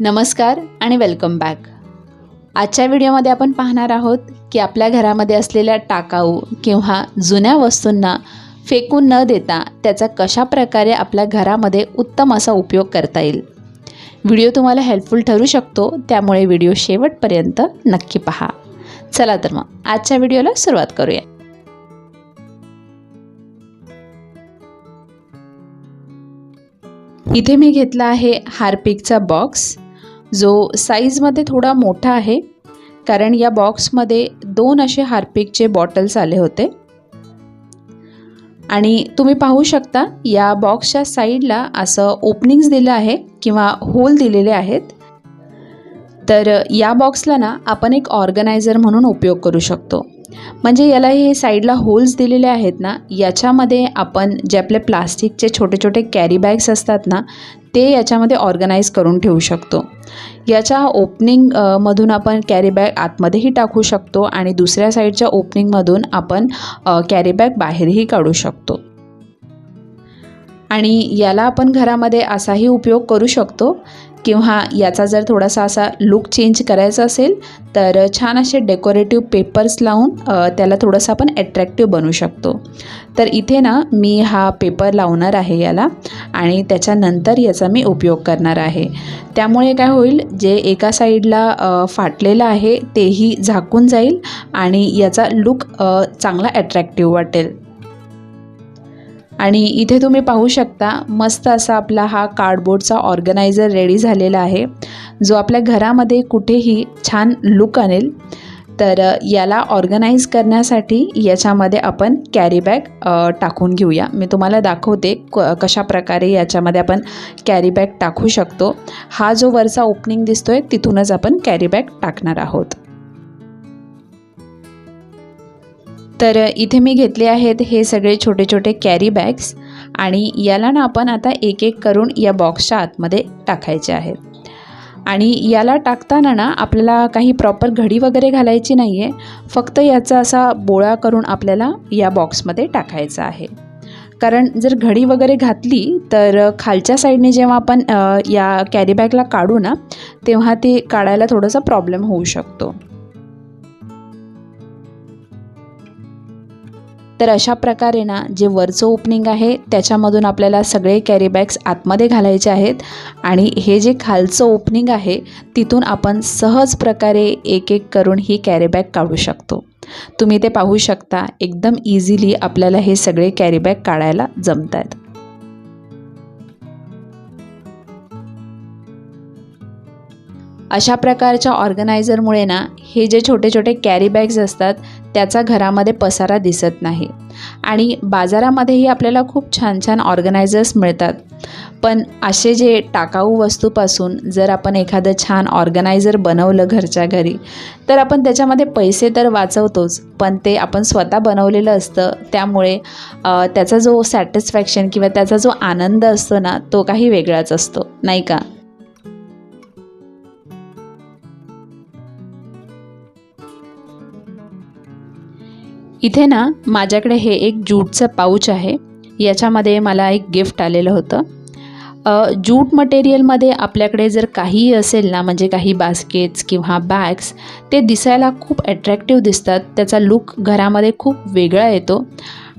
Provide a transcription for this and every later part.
नमस्कार आणि welcome back आजच्या व्हिडिओमध्ये आपण पाहणार आहोत की आपल्या घरामध्ये असलेल्या टाकाऊ किंवा जुन्या वस्तूंना फेकून न देता त्याचा कशा प्रकारे आपल्या घरामध्ये उत्तम असा उपयोग करता येईल. व्हिडिओ तुम्हाला हेल्पफुल ठरू शकतो त्यामुळे व्हिडिओ शेवटपर्यंत नक्की पहा. चला तर मग आजच्या व्हिडिओला सुरुवात करूया. इथे मी घेतला आहे हार्पिकचा बॉक्स. जो साईजमध्ये थोडा मोठा आहे कारण या बॉक्समध्ये दोन असे हार्पिकचे बॉटल्स आले होते. आणि तुम्ही पाहू शकता या बॉक्सच्या साईडला असं ओपनिंग्स दिलं आहे किंवा होल दिलेले आहेत. तर या बॉक्सला ना आपण एक ऑर्गनायझर म्हणून उपयोग करू शकतो. म्हणजे याला हे साईडला होल्स दिलेले आहेत ना याच्यामध्ये आपण जे आपले प्लास्टिकचे छोटे छोटे कॅरी बॅग्स असतात ना ते याच्यामध्ये ऑर्गनाईज करून ठेवू शकतो. याच्या ओपनिंग मधून आपण कॅरी बॅग आतमध्येही टाकू शकतो आणि दुसऱ्या साईडच्या ओपनिंगमधून आपण कॅरी बॅग बाहेरही काढू शकतो. आणि याला आपण घरामध्ये असाही उपयोग करू शकतो. किंवा याचा जर थोडासा असा लुक चेंज करायचा असेल तर छान असे डेकोरेटिव्ह पेपर्स लावून त्याला थोडंसं आपण ॲट्रॅक्टिव्ह बनवू शकतो. तर इथे ना मी हा पेपर लावणार आहे याला आणि त्याच्यानंतर याचा मी उपयोग करणार आहे. त्यामुळे काय होईल जे एका साईडला फाटलेलं आहे तेही झाकून जाईल आणि याचा लुक चांगला ॲट्रॅक्टिव्ह वाटेल. आणि इथे तुम्ही पाहू शकता मस्त असा आपला हा कार्डबोर्डचा ऑर्गनायझर रेडी झालेला आहे. जो आपल्या घरामध्ये कुठेही छान लुक आणेल तर याला ऑर्गनाईज करण्यासाठी याच्यामध्ये आपण कॅरी बॅग टाकून घेऊया. मी तुम्हाला दाखवते क कशा प्रकारे याच्यामध्ये आपण कॅरी बॅग टाकू शकतो. हा जो वरचा ओपनिंग दिसतो आहे तिथूनच आपण कॅरी बॅग टाकणार आहोत. तर इथे मी घेतले आहेत हे सगळे छोटे छोटे कॅरी बॅग्स आणि याला ना आपण आता एक एक करून या बॉक्सच्या आतमध्ये टाकायचे आहेत. आणि याला टाकताना ना आपल्याला काही प्रॉपर घडी वगैरे घालायची नाही आहे फक्त याचा असा बोळा करून आपल्याला या बॉक्समध्ये टाकायचा आहे. कारण जर घडी वगैरे घातली तर खालच्या साईडने जेव्हा आपण या कॅरी बॅगला काढू ना तेव्हा ते काढायला थोडासा प्रॉब्लेम होऊ शकतो. तर अशा प्रकारे ना जे वरचं ओपनिंग आहे त्याच्यामधून आपल्याला सगळे कॅरी बॅग्स आतमध्ये घालायचे आहेत. आणि हे जे खालचं ओपनिंग आहे तिथून आपण सहज प्रकारे एक एक करून ही कॅरी बॅग काढू शकतो. तुम्ही ते पाहू शकता एकदम इझिली आपल्याला हे सगळे कॅरी बॅग काढायला जमत आहेत अशा प्रकारच्या ऑर्गनायझरमुळे ना हे जे छोटे छोटे कॅरी बॅग्स असतात त्याचा घरामध्ये पसारा दिसत नाही. आणि बाजारामध्येही आपल्याला खूप छान छान ऑर्गनायझर्स मिळतात. पण असे जे टाकाऊ वस्तूपासून जर आपण एखादं छान ऑर्गनायझर बनवलं घरच्या घरी तर आपण त्याच्यामध्ये पैसे तर वाचवतोच पण ते आपण स्वतः बनवलेलं असतं त्यामुळे त्याचा जो सॅटिस्फॅक्शन किंवा त्याचा जो आनंद असतो ना तो काही वेगळाच असतो. नाही का? इथे ना माझ्याकडे हे एक ज्यूटचं पाऊच आहे. याच्यामध्ये मला एक गिफ्ट आलेलं होतं. ज्यूट मटेरियलमध्ये आपल्याकडे जर काहीही असेल ना म्हणजे काही बास्केट्स किंवा बॅग्स ते दिसायला खूप ॲट्रॅक्टिव्ह दिसतात. त्याचा लुक घरामध्ये खूप वेगळा येतो.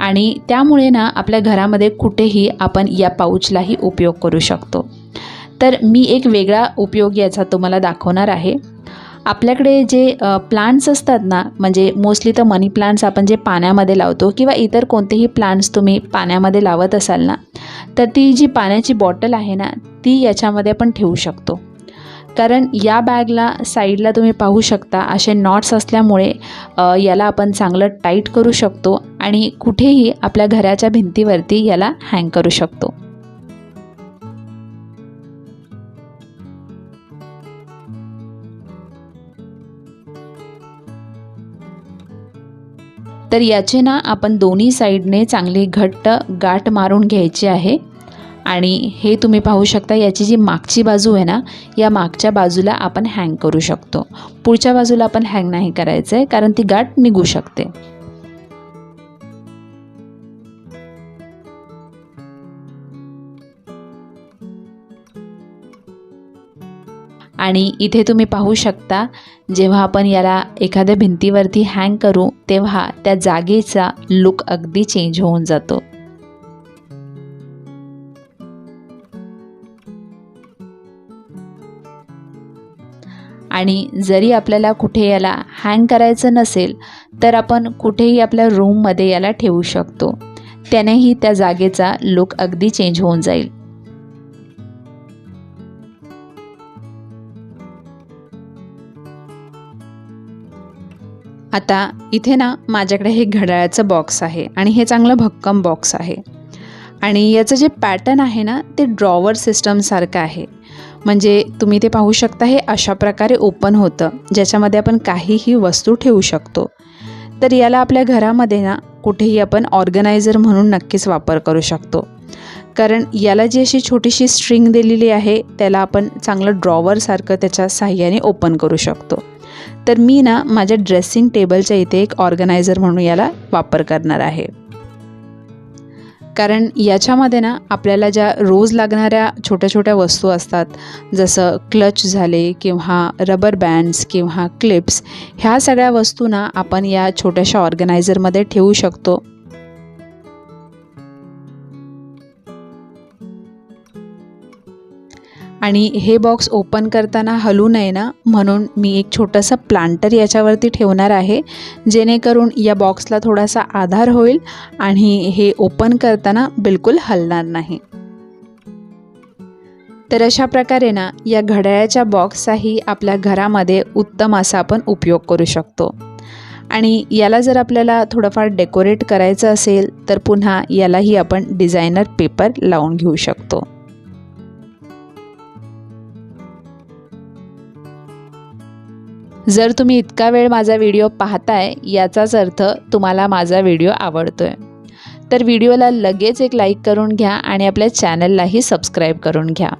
आणि त्यामुळे ना आपल्या घरामध्ये कुठेही आपण या पाऊचलाही उपयोग करू शकतो. तर मी एक वेगळा उपयोग याचा तुम्हाला दाखवणार आहे. आपल्याकडे जे प्लांट्स असतात ना म्हणजे मोस्टली तर मनी प्लांट्स आपण जे पाण्यामध्ये लावतो किंवा इतर कोणतेही प्लांट्स तुम्ही पाण्यामध्ये लावत असाल ना तर ती जी पाण्याची बॉटल आहे ना ती याच्यामध्ये आपण ठेवू शकतो. कारण या बॅगला साईडला तुम्ही पाहू शकता असे नॉट्स असल्यामुळे याला आपण चांगलं टाईट करू शकतो आणि कुठेही आपल्या घराच्या भिंतीवरती याला हँग करू शकतो. तर याचे ना आपण दोन्ही साईडने चांगली घट्ट गाठ मारून घ्यायची आहे. आणि हे तुम्ही पाहू शकता याची जी मागची बाजू आहे ना या मागच्या बाजूला आपण हँग करू शकतो. पुढच्या बाजूला आपण हँग नाही करायचं आहे कारण ती गाठ निघू शकते. आणि इथे तुम्ही पाहू शकता जेव्हा आपण याला एखाद्या भिंतीवरती हँग करू तेव्हा त्या जागेचा लुक अगदी चेंज होऊन जातो. आणि जरी आपल्याला कुठे याला हँग करायचं नसेल तर आपण कुठेही आपल्या रूममध्ये याला ठेवू शकतो. त्यानेही त्या जागेचा लुक अगदी चेंज होऊन जाईल. आता इथे ना माझ्याकडे हे घड्याळाचं बॉक्स आहे आणि हे चांगलं भक्कम बॉक्स आहे. आणि याचं जे पॅटर्न आहे ना ते ड्रॉवर सिस्टमसारखं आहे. म्हणजे तुम्ही ते पाहू शकता हे अशा प्रकारे ओपन होतं ज्याच्यामध्ये आपण काहीही वस्तू ठेवू शकतो. तर याला आपल्या घरामध्ये ना कुठेही आपण ऑर्गनायझर म्हणून नक्कीच वापर करू शकतो. कारण याला जी अशी छोटीशी स्ट्रिंग दिलेली आहे त्याला आपण चांगलं ड्रॉवरसारखं त्याच्या साह्याने ओपन करू शकतो. तर मी ना माझ्या ड्रेसिंग टेबलच्या इथे एक ऑर्गनायझर म्हणून याला वापर करणार आहे. कारण याच्यामध्ये ना आपल्याला ज्या रोज लागणाऱ्या छोट्या छोट्या वस्तू असतात जसं क्लच झाले किंवा रबर बँड्स किंवा क्लिप्स ह्या सगळ्या वस्तू ना आपण या छोट्याशा ऑर्गनायझरमध्ये ठेवू शकतो. आणि हे बॉक्स ओपन करताना हलू नये ना म्हणून मी एक छोटंसं प्लांटर याच्यावरती ठेवणार आहे जेणेकरून या बॉक्सला थोडासा आधार होईल आणि हे ओपन करताना बिलकुल हलणार नाही. तर अशा प्रकारे ना या घड्याळाच्या बॉक्सचाही आपल्या घरामध्ये उत्तम असा आपण उपयोग करू शकतो. आणि याला जर आपल्याला थोडंफार डेकोरेट करायचं असेल तर पुन्हा यालाही आपण डिझायनर पेपर लावून घेऊ शकतो. जर तुम्ही इतका वेळ माझा व्हिडिओ पाहताय याचाच अर्थ तुम्हाला माझा व्हिडिओ आवडतो आहे तर व्हिडिओला लगेच एक लाईक करून घ्या आणि आपल्या चॅनललाही सबस्क्राईब करून घ्या.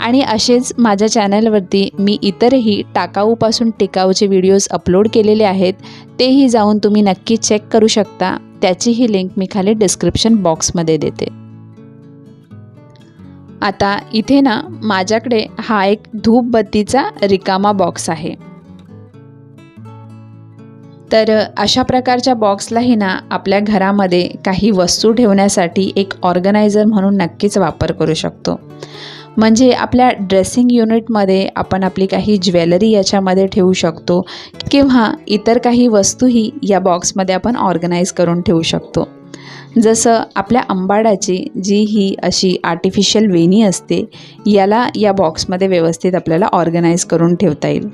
आणि असेच माझ्या चॅनलवरती मी इतरही टाकाऊपासून टिकाऊचे व्हिडिओज अपलोड केलेले आहेत तेही जाऊन तुम्ही नक्की चेक करू शकता. त्याचीही लिंक मी खाली डिस्क्रिप्शन बॉक्समध्ये देते. आता इथे ना माझ्याकडे हा एक धूपबत्तीचा रिकामा बॉक्स आहे. तर अशा प्रकारच्या बॉक्सलाही ना आपल्या घरामध्ये काही वस्तू ठेवण्यासाठी एक ऑर्गनायझर म्हणून नक्कीच वापर करू शकतो. म्हणजे आपल्या ड्रेसिंग युनिटमध्ये आपण आपली काही ज्वेलरी याच्यामध्ये ठेवू शकतो किंवा इतर काही वस्तूही या बॉक्समध्ये आपण ऑर्गनाईज करून ठेवू शकतो. जसं आपल्या अंबाडाची जी ही अशी आर्टिफिशियल वेणी असते याला या बॉक्समध्ये व्यवस्थित आपल्याला ऑर्गनाईज करून ठेवता येईल.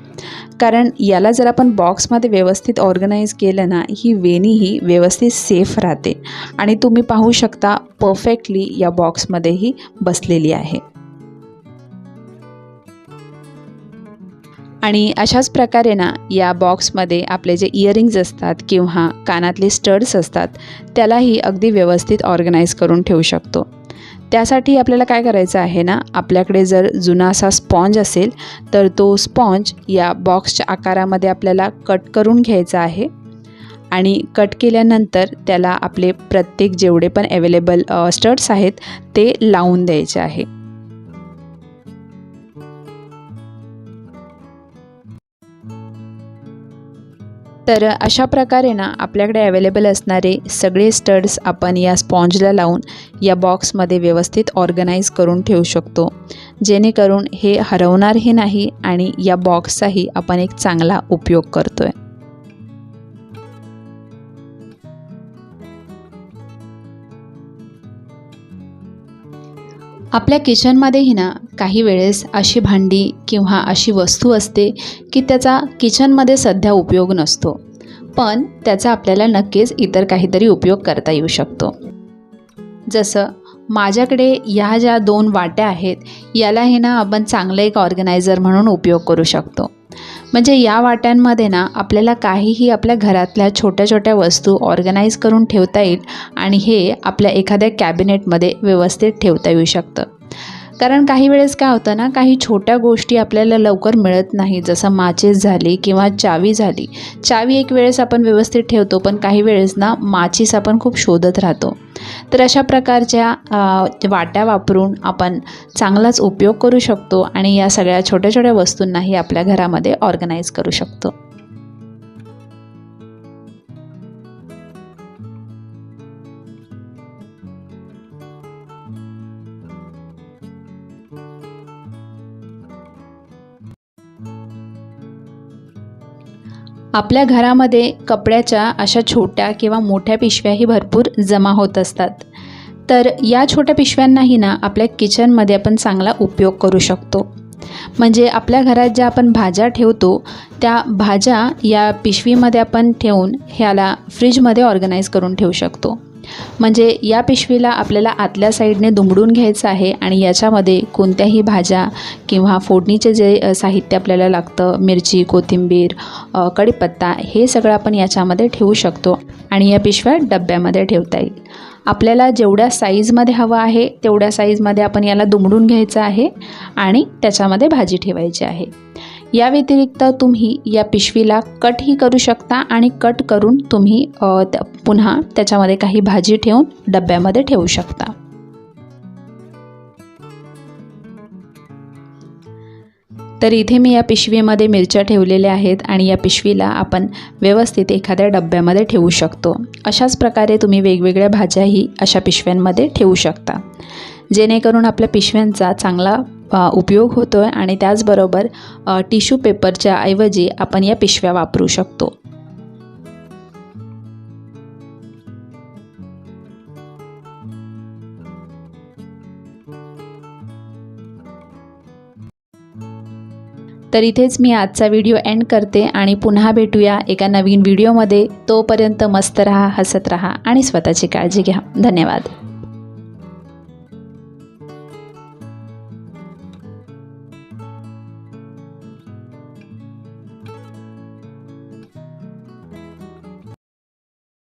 कारण याला जर आपण बॉक्समध्ये व्यवस्थित ऑर्गनाईज केलं ना ही वेणी ही व्यवस्थित सेफ राहते. आणि तुम्ही पाहू शकता परफेक्टली या बॉक्समध्येही बसलेली आहे. आणि अशाच प्रकारे ना या बॉक्समध्ये आपले जे इयरिंग्ज असतात किंवा कानातले स्टड्स असतात त्यालाही अगदी व्यवस्थित ऑर्गनाईज करून ठेवू शकतो. त्यासाठी आपल्याला काय करायचं आहे ना आपल्याकडे जर जुना असा स्पॉन्ज असेल तर तो स्पॉन्ज या बॉक्सच्या आकारामध्ये आपल्याला कट करून घ्यायचा आहे. आणि कट केल्यानंतर त्याला आपले प्रत्येक जेवढे पण अवेलेबल स्टड्स आहेत ते लावून द्यायचे आहे. तर अशा प्रकारे ना आपल्याकडे अवेलेबल असणारे सगळे स्टड्स आपण या स्पॉन्जला लावून या बॉक्समध्ये व्यवस्थित ऑर्गनाईज करून ठेवू शकतो. जेणेकरून हे हरवणारही नाही आणि या बॉक्सचाही आपण एक चांगला उपयोग करतो आहे आपल्या किचनमध्येही ना काही वेळेस अशी भांडी किंवा अशी वस्तू असते की त्याचा किचनमध्ये सध्या उपयोग नसतो. पण त्याचा आपल्याला नक्कीच इतर काहीतरी उपयोग करता येऊ शकतो. जसं माझ्याकडे या ज्या दोन वाट्या आहेत याला हे ना आपण चांगलं एक ऑर्गनायझर म्हणून उपयोग करू शकतो. म्हणजे या वाट्यांमध्ये ना आपल्याला काहीही आपल्या घरातल्या छोट्या छोट्या वस्तू ऑर्गनाईज करून ठेवता येईल आणि हे आपल्या एखाद्या कॅबिनेटमध्ये व्यवस्थित ठेवता येऊ शकतं. कारण काही वेळेस काय होतं ना काही छोट्या गोष्टी आपल्याला लवकर मिळत नाही जसं माचेस झाली किंवा चावी झाली. चावी एक वेळेस आपण व्यवस्थित ठेवतो पण काही वेळेस ना माचीस आपण खूप शोधत राहतो. तर अशा प्रकारच्या वाट्या वापरून आपण चांगलाच उपयोग करू शकतो आणि या सगळ्या छोट्या छोट्या वस्तूंनाही आपल्या घरामध्ये ऑर्गनाईज करू शकतो. आपल्या घरामध्ये कपड्याच्या अशा छोट्या किंवा मोठ्या पिशव्याही भरपूर जमा होत असतात. तर या छोट्या पिशव्यांनाही ना आपल्या किचनमध्ये आपण चांगला उपयोग करू शकतो. म्हणजे आपल्या घरात ज्या आपण भाज्या ठेवतो त्या भाज्या या पिशवीमध्ये आपण ठेवून ह्याला फ्रीजमध्ये ऑर्गनाईज करून ठेवू शकतो. म्हणजे या पिशवीला आपल्याला आतल्या साईडने दुमडून घ्यायचं आहे आणि याच्यामध्ये कोणत्याही भाज्या किंवा फोडणीचे जे साहित्य आपल्याला लागतं मिरची कोथिंबीर कडीपत्ता कढीपत्ता हे सगळं आपण याच्यामध्ये ठेवू शकतो आणि या पिशव्या डब्यामध्ये ठेवता येईल. आपल्याला जेवढ्या साईजमध्ये हवं आहे तेवढ्या साईजमध्ये आपण याला दुमडून घ्यायचं आहे आणि त्याच्यामध्ये भाजी ठेवायची आहे. या व्यतिरिक्त तुम्ही या पिशवीला कटही करू शकता आणि कट करून तुम्ही पुन्हा त्याच्यामध्ये काही भाजी ठेवून डब्यामध्ये ठेवू शकता. तर इथे मी या पिशवीमध्ये मिरच्या ठेवलेल्या आहेत आणि या पिशवीला आपण व्यवस्थित एखाद्या डब्यामध्ये ठेवू शकतो. अशाच प्रकारे तुम्ही वेगवेगळ्या भाज्याही अशा पिशव्यांमध्ये ठेवू शकता. जेणेकरून आपल्या पिशव्यांचा चांगला उपयोग होतो आहे आणि त्याचबरोबर टिश्यू पेपरच्या ऐवजी आपण या पिशव्या वापरू शकतो. तर इथेच मी आजचा व्हिडिओ एंड करते आणि पुन्हा भेटूया एका नवीन व्हिडिओमध्ये. तोपर्यंत मस्त रहा हसत रहा आणि स्वतःची काळजी घ्या. धन्यवाद.